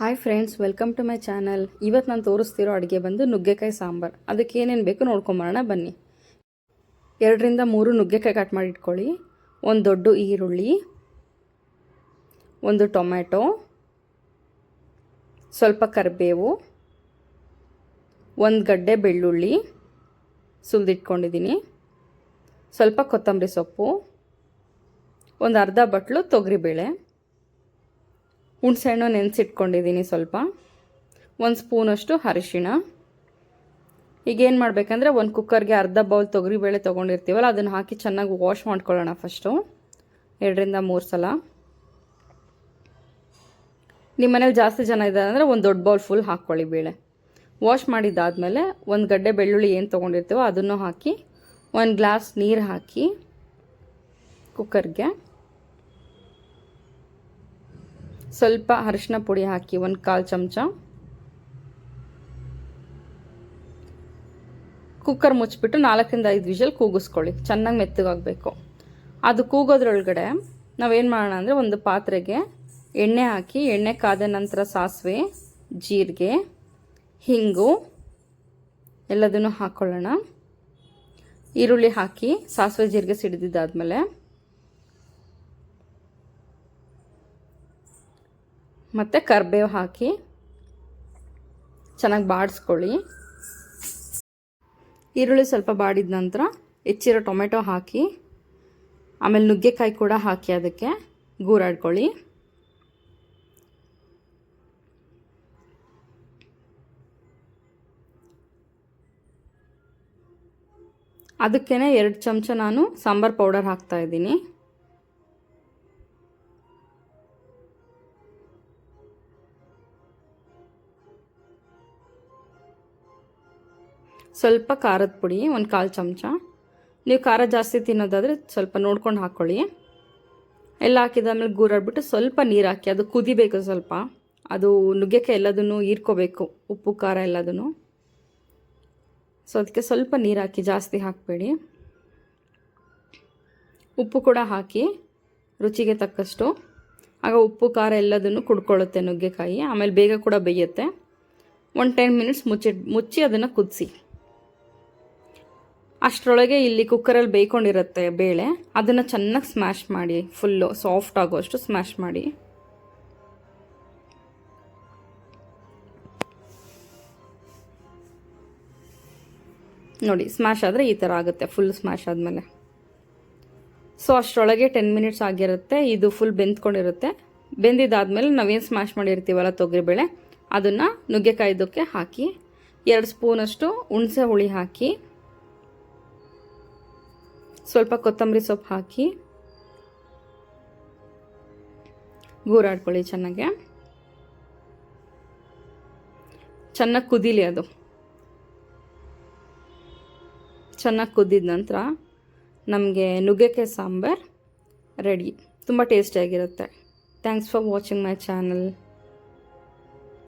Hi friends welcome to my channel ಇವತ್ತು ನಾನು ತೋರಿಸ್ತಿರೋ ಅಡುಗೆ ಬಂದು ನುಗ್ಗೆಕಾಯಿ ಸಾಂಬಾರು. ಅದಕ್ಕೆ ಏನೇನು ಬೇಕು ನೋಡ್ಕೊಂಬರೋಣ ಬನ್ನಿ. ಎರಡರಿಂದ ಮೂರು ನುಗ್ಗೆಕಾಯಿ ಕಟ್ ಮಾಡಿ ಇಟ್ಕೊಳ್ಳಿ. ಒಂದು ದೊಡ್ಡ ಈರುಳ್ಳಿ, ಒಂದು ಟೊಮ್ಯಾಟೊ, ಸ್ವಲ್ಪ ಕರಿಬೇವು, ಒಂದು ಗಡ್ಡೆ ಬೆಳ್ಳುಳ್ಳಿ ಸುಲಿದಿಟ್ಕೊಂಡಿದ್ದೀನಿ ಸ್ವಲ್ಪ ಕೊತ್ತಂಬರಿ ಸೊಪ್ಪು, ಒಂದು ಅರ್ಧ ಬಟ್ಲು ತೊಗರಿಬೇಳೆ. ಹುಣಸೆಹಣ್ಣು ನೆನೆಸಿಟ್ಕೊಂಡಿದ್ದೀನಿ ಸ್ವಲ್ಪ. ಒಂದು ಸ್ಪೂನಷ್ಟು ಅರಿಶಿಣ. ಈಗ ಏನು ಮಾಡಬೇಕಂದ್ರೆ ಒಂದು ಕುಕ್ಕರ್ಗೆ ಅರ್ಧ ಬೌಲ್ ತೊಗರಿಬೇಳೆ ತೊಗೊಂಡಿರ್ತೀವಲ್ಲ, ಅದನ್ನು ಹಾಕಿ ಚೆನ್ನಾಗಿ ವಾಶ್ ಮಾಡ್ಕೊಳ್ಳೋಣ ಫಸ್ಟು ಎರಡರಿಂದ ಮೂರು ಸಲ. ನಿಮ್ಮ ಮನೇಲಿ ಜಾಸ್ತಿ ಜನ ಇದ್ದಾರೆ ಅಂದರೆ ಒಂದು ದೊಡ್ಡ ಬೌಲ್ ಫುಲ್ ಹಾಕ್ಕೊಳ್ಳಿ ಬೇಳೆ. ವಾಶ್ ಮಾಡಿದ್ದಾದಮೇಲೆ ಒಂದು ಗಡ್ಡೆ ಬೆಳ್ಳುಳ್ಳಿ ಏನು ತೊಗೊಂಡಿರ್ತೀವೋ ಅದನ್ನು ಹಾಕಿ, ಒಂದು ಗ್ಲಾಸ್ ನೀರು ಹಾಕಿ ಕುಕ್ಕರ್ಗೆ. ಸ್ವಲ್ಪ ಅರಿಶಿನ ಪುಡಿ ಹಾಕಿ ಒಂದು ಕಾಲು ಚಮಚ. ಕುಕ್ಕರ್ ಮುಚ್ಚಿಬಿಟ್ಟು ನಾಲ್ಕರಿಂದ ಐದು ವಿಷಲ್ ಕೂಗಿಸ್ಕೊಳ್ಳಿ. ಚೆನ್ನಾಗಿ ಮೆತ್ತಗಾಗಬೇಕು. ಅದು ಕೂಗೋದ್ರೊಳಗಡೆ ನಾವೇನು ಮಾಡೋಣ ಅಂದರೆ ಒಂದು ಪಾತ್ರೆಗೆ ಎಣ್ಣೆ ಹಾಕಿ, ಎಣ್ಣೆ ಕಾದ ನಂತರ ಸಾಸಿವೆ, ಜೀರಿಗೆ, ಹಿಂಗು ಎಲ್ಲದನ್ನು ಹಾಕ್ಕೊಳ್ಳೋಣ ಈರುಳ್ಳಿ ಹಾಕಿ, ಸಾಸಿವೆ, ಜೀರಿಗೆ ಸಿಡಿದಿದ್ದಾದಮೇಲೆ ಮತ್ತು ಕರ್ಬೇವು ಹಾಕಿ ಚೆನ್ನಾಗಿ ಬಾಡಿಸ್ಕೊಳ್ಳಿ. ಈರುಳ್ಳಿ ಸ್ವಲ್ಪ ಬಾಡಿದ ನಂತರ ಹೆಚ್ಚಿರೋ ಟೊಮೆಟೊ ಹಾಕಿ, ಆಮೇಲೆ ನುಗ್ಗೆಕಾಯಿ ಕೂಡ ಹಾಕಿ ಅದಕ್ಕೆ ಗೂರಾಡ್ಕೊಳ್ಳಿ. ಅದಕ್ಕೇ ಎರಡು ಚಮಚ ನಾನು ಸಾಂಬಾರು ಪೌಡರ್ ಹಾಕ್ತಾ ಸ್ವಲ್ಪ ಖಾರದ ಪುಡಿ, ಒಂದು ಕಾಲು ಚಮಚ. ನೀವು ಖಾರ ಜಾಸ್ತಿ ತಿನ್ನೋದಾದರೆ ಸ್ವಲ್ಪ ನೋಡ್ಕೊಂಡು ಹಾಕ್ಕೊಳ್ಳಿ ಎಲ್ಲ ಹಾಕಿದಾದ್ಮೇಲೆ ಗೂರಾಡ್ಬಿಟ್ಟು ಸ್ವಲ್ಪ ನೀರು ಹಾಕಿ, ಅದು ಕುದಿಬೇಕು ಸ್ವಲ್ಪ. ಅದು ನುಗ್ಗೆಕಾಯಿ ಎಲ್ಲದನ್ನು ಹೀರ್ಕೋಬೇಕು, ಉಪ್ಪು, ಖಾರ ಎಲ್ಲದನ್ನು. ಸೊ ಅದಕ್ಕೆ ಸ್ವಲ್ಪ ನೀರು ಹಾಕಿ ಜಾಸ್ತಿ ಹಾಕಬೇಡಿ. ಉಪ್ಪು ಕೂಡ ಹಾಕಿ, ರುಚಿಗೆ ತಕ್ಕಷ್ಟು. ಆಗ ಉಪ್ಪು, ಖಾರ ಎಲ್ಲದನ್ನು ಕುಡ್ಕೊಳ್ಳುತ್ತೆ ನುಗ್ಗೆಕಾಯಿ. ಆಮೇಲೆ ಬೇಗ ಕೂಡ ಬೇಯುತ್ತೆ. ಒಂದು ಟೆನ್ ಮಿನಿಟ್ಸ್ ಮುಚ್ಚಿ ಮುಚ್ಚಿ ಅದನ್ನು ಕುದಿಸಿ. ಅಷ್ಟರೊಳಗೆ ಇಲ್ಲಿ ಕುಕ್ಕರಲ್ಲಿ ಬೇಯ್ಕೊಂಡಿರುತ್ತೆ ಬೇಳೆ. ಅದನ್ನು ಚೆನ್ನಾಗಿ ಸ್ಮ್ಯಾಶ್ ಮಾಡಿ ಫುಲ್ಲು ಸಾಫ್ಟ್ ಆಗೋಷ್ಟು ಸ್ಮ್ಯಾಶ್ ಮಾಡಿ. ನೋಡಿ ಸ್ಮ್ಯಾಶ್ ಆದರೆ ಈ ಥರ ಆಗುತ್ತೆ ಫುಲ್ ಸ್ಮ್ಯಾಶ್ ಆದಮೇಲೆ. ಸೊ ಅಷ್ಟರೊಳಗೆ ಟೆನ್ ಮಿನಿಟ್ಸ್ ಆಗಿರುತ್ತೆ, ಇದು ಫುಲ್ ಬೆಂದ್ಕೊಂಡಿರುತ್ತೆ. ಬೆಂದಿದ್ದಾದಮೇಲೆ ನಾವೇನು ಸ್ಮ್ಯಾಶ್ ಮಾಡಿರ್ತೀವಲ್ಲ ತೊಗರಿಬೇಳೆ ಅದನ್ನು ನುಗ್ಗೆಕಾಯ್ದಕ್ಕೆ ಹಾಕಿ, ಎರಡು ಸ್ಪೂನಷ್ಟು ಹುಣಸೆ ಹುಳಿ ಹಾಕಿ ಸ್ವಲ್ಪ ಕೊತ್ತಂಬರಿ ಸೊಪ್ಪು ಹಾಕಿ ಗೂರಾಡ್ಕೊಳ್ಳಿ ಚೆನ್ನಾಗೆ. ಚೆನ್ನಾಗಿ ಕುದೀಲಿ ಅದು. ಚೆನ್ನಾಗಿ ಕುದ್ದಿದ ನಂತರ ನಮಗೆ ನುಗ್ಗೆಕಾಯಿ ಸಾಂಬಾರು ರೆಡಿ. ತುಂಬ ಟೇಸ್ಟಿಯಾಗಿರುತ್ತೆ thanks for watching my channel